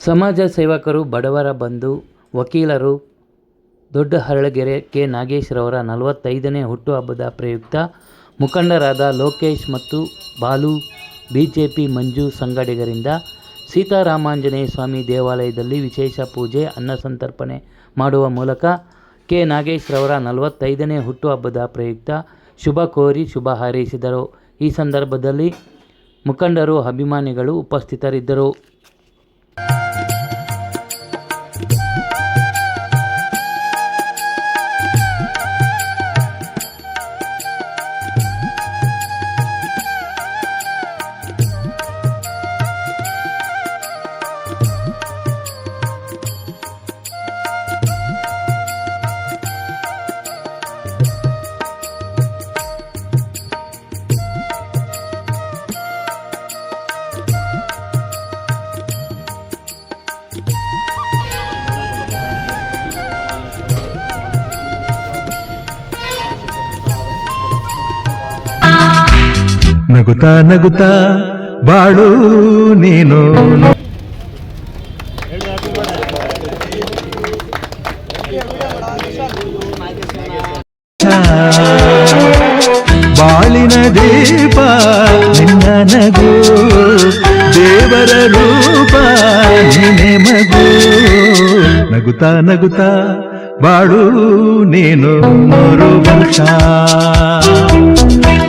ಸಮಾಜ ಸೇವಕರು, ಬಡವರ ಬಂಧು, ವಕೀಲರು, ದೊಡ್ಡ ಹರಳಗೆರೆ ಕೆ ನಾಗೇಶ್ರವರ ನಲವತ್ತೈದನೇ ಹುಟ್ಟುಹಬ್ಬದ ಪ್ರಯುಕ್ತ ಮುಖಂಡರಾದ ಲೋಕೇಶ್ ಮತ್ತು ಬಾಲು, ಬಿಜೆಪಿ ಮಂಜು ಸಂಗಡಿಗರಿಂದ ಸೀತಾರಾಮಾಂಜನೇಯ ಸ್ವಾಮಿ ದೇವಾಲಯದಲ್ಲಿ ವಿಶೇಷ ಪೂಜೆ ಅನ್ನಸಂತರ್ಪಣೆ ಮಾಡುವ ಮೂಲಕ ಕೆ. ನಾಗೇಶ್ರವರ ನಲವತ್ತೈದನೇ ಹುಟ್ಟುಹಬ್ಬದ ಪ್ರಯುಕ್ತ ಶುಭ ಕೋರಿ ಶುಭ ಹಾರೈಸಿದರು. ಈ ಸಂದರ್ಭದಲ್ಲಿ ಮುಖಂಡರು, ಅಭಿಮಾನಿಗಳು ಉಪಸ್ಥಿತರಿದ್ದರು. ನಗುತ್ತಾ ನಗುತ್ತಾ ಬಾಳು ನೀನು. ಬಾಳಿನ ದೀಪ ನಿನ್ನ ನಗು, ದೇವರ ರೂಪ ನಿನೆ ಮಗು. ನಗುತ್ತಾ ನಗುತ್ತಾ ಬಾಳು ನೀನು ನೂರು ವರ್ಷ.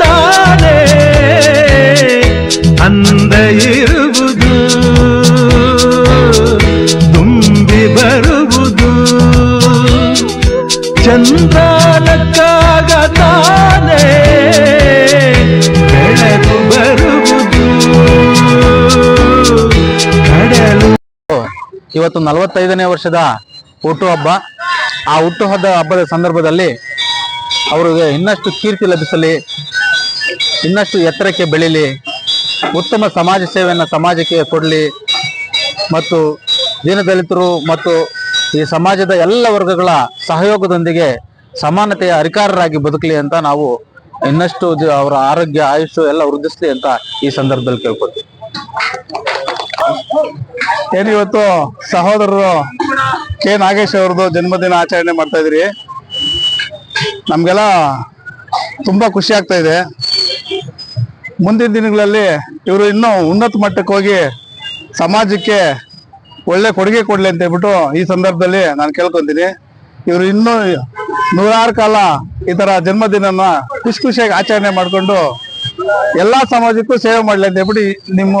ತಾನೇ ಅಂದ ಇರುವುದು, ತುಂಬಿ ಬರುವುದು. ಚಂದ್ರ ನಕ್ಕಾಗ ತಾನೇ ಬೆಳಕು ಬರುವುದು. ಕಡಲು. ಇವತ್ತು ನಲವತ್ತೈದನೇ ವರ್ಷದ ಹುಟ್ಟುಹಬ್ಬ ಆ ಹುಟ್ಟುಹಬ್ಬ ಹಬ್ಬದ ಸಂದರ್ಭದಲ್ಲಿ ಅವರಿಗೆ ಇನ್ನಷ್ಟು ಕೀರ್ತಿ ಲಭಿಸಲಿ. ಇನ್ನಷ್ಟು ಎತ್ತರಕ್ಕೆ ಬೆಳೀಲಿ. ಉತ್ತಮ ಸಮಾಜ ಸೇವೆಯನ್ನು ಸಮಾಜಕ್ಕೆ ಕೊಡಲಿ. ಮತ್ತು ದೀನದಲಿತರು ಮತ್ತು ಈ ಸಮಾಜದ ಎಲ್ಲ ವರ್ಗಗಳ ಸಹಯೋಗದೊಂದಿಗೆ ಸಮಾನತೆಯ ಅಧಿಕಾರರಾಗಿ ಬದುಕಲಿ ಅಂತ ನಾವು ಇನ್ನಷ್ಟು ಅವರ ಆರೋಗ್ಯ ಆಯುಷ್ಯ ಎಲ್ಲ ವೃದ್ಧಿಸಲಿ ಅಂತ ಈ ಸಂದರ್ಭದಲ್ಲಿ ಕೇಳ್ಕೊತೀವಿ ಏನು ಇವತ್ತು ಸಹೋದರರು ಕೆ. ನಾಗೇಶ್ ಅವ್ರದ್ದು ಜನ್ಮದಿನ ಆಚರಣೆ ಮಾಡ್ತಾ ಇದ್ರಿ ನಮ್ಗೆಲ್ಲ ತುಂಬಾ ಖುಷಿ ಆಗ್ತಾ ಇದೆ. ಮುಂದಿನ ದಿನಗಳಲ್ಲಿ ಇವರು ಇನ್ನೂ ಉನ್ನತ ಮಟ್ಟಕ್ಕೆ ಹೋಗಿ ಸಮಾಜಕ್ಕೆ ಒಳ್ಳೆ ಕೊಡುಗೆ ಕೊಡಲಿ ಅಂತ ಹೇಳ್ಬಿಟ್ಟು ಈ ಸಂದರ್ಭದಲ್ಲಿ ನಾನು ಕೇಳ್ಕೊತೀನಿ. ಇವರು ಇನ್ನೂ ನೂರಾರು ಕಾಲ ಈ ಥರ ಜನ್ಮದಿನ ಖುಷಿ ಖುಷಿಯಾಗಿ ಆಚರಣೆ ಮಾಡಿಕೊಂಡು ಎಲ್ಲಾ ಸಮಾಜಕ್ಕೂ ಸೇವೆ ಮಾಡಲಿ ಅಂತ ಹೇಳ್ಬಿಟ್ಟು ನಿಮ್ಮ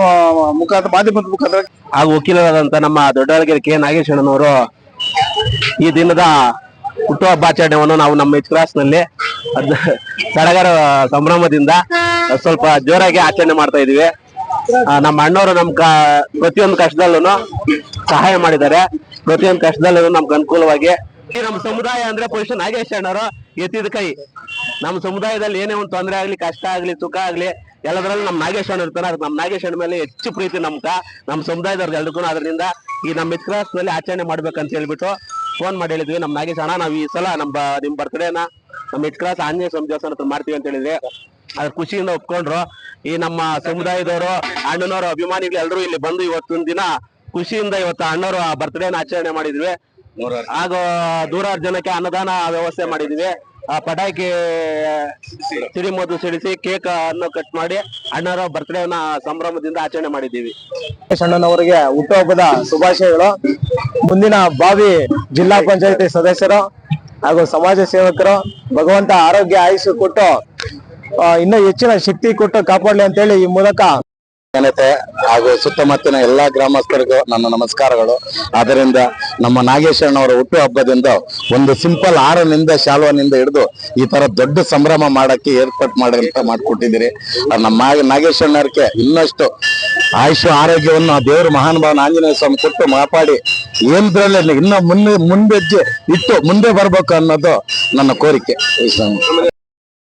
ಮುಖಾಂತರ ಮಾಧ್ಯಮದ ಮುಖಾಂತರ ಹಾಗೂ ವಕೀಲರಾದಂತ ನಮ್ಮ ದೊಡ್ಡಳಗೆರೆ ಕೆ ನಾಗೇಶ್ವರನವರು ಈ ದಿನದ ಹುಟ್ಟುಹಬ್ಬ ಆಚರಣೆಯನ್ನು ನಾವು ನಮ್ಮ ಎಚ್ ಕ್ಲಾಸ್ನಲ್ಲಿ ಅದ್ ಸಡಗರ ಸಂಭ್ರಮದಿಂದ ಸ್ವಲ್ಪ ಜೋರಾಗಿ ಆಚರಣೆ ಮಾಡ್ತಾ ಇದೀವಿ. ನಮ್ಮ ಅಣ್ಣವರು ನಮ್ ಕ, ಪ್ರತಿಯೊಂದು ಕಷ್ಟದಲ್ಲೂ ಸಹಾಯ ಮಾಡಿದ್ದಾರೆ. ಪ್ರತಿಯೊಂದು ಕಷ್ಟದಲ್ಲೂ ನಮ್ಗೆ ಅನುಕೂಲವಾಗಿ. ಈ ನಮ್ಮ ಸಮುದಾಯ ಅಂದ್ರೆ ಪುರುಷ ನಾಗೇಶ್ ಅಣ್ಣವರು ಎತ್ತಿದ ಕೈ. ನಮ್ಮ ಸಮುದಾಯದಲ್ಲಿ ಏನೇ ಒಂದು ತೊಂದರೆ ಆಗ್ಲಿ, ಕಷ್ಟ ಆಗ್ಲಿ, ಸುಖ ಆಗ್ಲಿ, ಎಲ್ಲದರಲ್ಲೂ ನಮ್ಮ ನಾಗೇಶ್ ಅಣ್ಣ ಅದಕ್ಕೆ ನಮ್ಮ ನಾಗೇಶ್ ಅಣ್ಣ ಮೇಲೆ ಹೆಚ್ಚು ಪ್ರೀತಿ ನಮ್ಕ ನಮ್ಮ ಸಮುದಾಯದವ್ರಿಗೆ ಎಲ್ರಿಗೂ ಅದರಿಂದ ಈ ನಮ್ಮ ಮಿತ್ರ ಆಚರಣೆ ಮಾಡ್ಬೇಕಂತ ಹೇಳ್ಬಿಟ್ಟು ಫೋನ್ ಮಾಡಿ ಹೇಳಿದ್ವಿ ನಮ್ಮ ನಾಗೇಶ್ ಅಣ್ಣ ನಾವು ಈ ಸಲ ನಮ್ಮ ನಿಮ್ ಬರ್ತ್ಡೇನ ನಮ್ಮ ಇಟ್ ಕ್ರಾಸ್ ಆಂಜನೇಯ ಸ್ವಾಮಿ ದೇವಸ್ಥಾನ ಹತ್ರ ಮಾಡ್ತೀವಿ ಅಂತ ಹೇಳಿದ್ರೆ ಅದ್ರ ಖುಷಿಯಿಂದ ಒಪ್ಕೊಂಡ್ರು. ಈ ನಮ್ಮ ಸಮುದಾಯದವರು ಅಣ್ಣನವರು ಅಭಿಮಾನಿಗಳು ಎಲ್ಲರೂ ಇಲ್ಲಿ ಬಂದು ಇವತ್ತೊಂದು ದಿನ ಖುಷಿಯಿಂದ ಇವತ್ತು ಅಣ್ಣವರು ಬರ್ತ್ಡೇನ ಆಚರಣೆ ಮಾಡಿದ್ವಿ. ಹಾಗೂ ದೂರಾರ್ ಜನಕ್ಕೆ ಅನ್ನದಾನ ವ್ಯವಸ್ಥೆ ಮಾಡಿದ್ವಿ. ಆ ಪಟಾಕಿ ಸಿಡಿಮದ್ದು ಸಿಡಿಸಿ ಕೇಕ್ ಅನ್ನು ಕಟ್ ಮಾಡಿ ಅಣ್ಣರ ಬರ್ತ್ಡೇನ ಸಂಭ್ರಮದಿಂದ ಆಚರಣೆ ಮಾಡಿದ್ದೀವಿ. ಅಣ್ಣನವರಿಗೆ ಹುಟ್ಟುಹಬ್ಬದ ಶುಭಾಶಯಗಳು. ಮುಂದಿನ ಬಾವಿ ಜಿಲ್ಲಾ ಪಂಚಾಯತಿ ಸದಸ್ಯರು ಹಾಗೂ ಸಮಾಜ ಸೇವಕರು ಭಗವಂತ ಆರೋಗ್ಯ ಆಯುಷು ಕೊಟ್ಟು ಇನ್ನೂ ಹೆಚ್ಚಿನ ಶಕ್ತಿ ಕೊಟ್ಟು ಕಾಪಾಡ್ಲಿ ಅಂತೇಳಿ ಈ ಮೂಲಕ ಜನತೆ ಹಾಗೂ ಸುತ್ತಮುತ್ತಲಿನ ಎಲ್ಲಾ ಗ್ರಾಮಸ್ಥರಿಗೂ ನನ್ನ ನಮಸ್ಕಾರಗಳು. ಆದ್ದರಿಂದ ನಮ್ಮ ನಾಗೇಶ್ವರನವರ ಹುಟ್ಟು ಹಬ್ಬದಿಂದ ಒಂದು ಸಿಂಪಲ್ ಆರನಿಂದ ಶಾಲ್ವನಿಂದ ಹಿಡಿದು ಈ ತರ ದೊಡ್ಡ ಸಂಭ್ರಮ ಮಾಡಕ್ಕೆ ಏರ್ಪಾಟ್ ಮಾಡಿದಂತ ಮಾಡ್ಕೊಟ್ಟಿದ್ದೀರಿ. ನಮ್ಮ ನಾಗ- ಇನ್ನಷ್ಟು ಆಯುಷ ಆರೋಗ್ಯವನ್ನು ಆ ದೇವರು ಮಹಾನುಭಾವನ ಆಂಜನೇಯ ಸ್ವಾಮಿ ಕೊಟ್ಟು ಮಾಪಾಡಿ ಏನ್ದ್ರಲ್ಲಿ ಇನ್ನ ಮುಂದೆ ಮುಂದೆಜ್ಜೆ ಇಟ್ಟು ಮುಂದೆ ಬರ್ಬೇಕು ಅನ್ನೋದು ನನ್ನ ಕೋರಿಕೆ.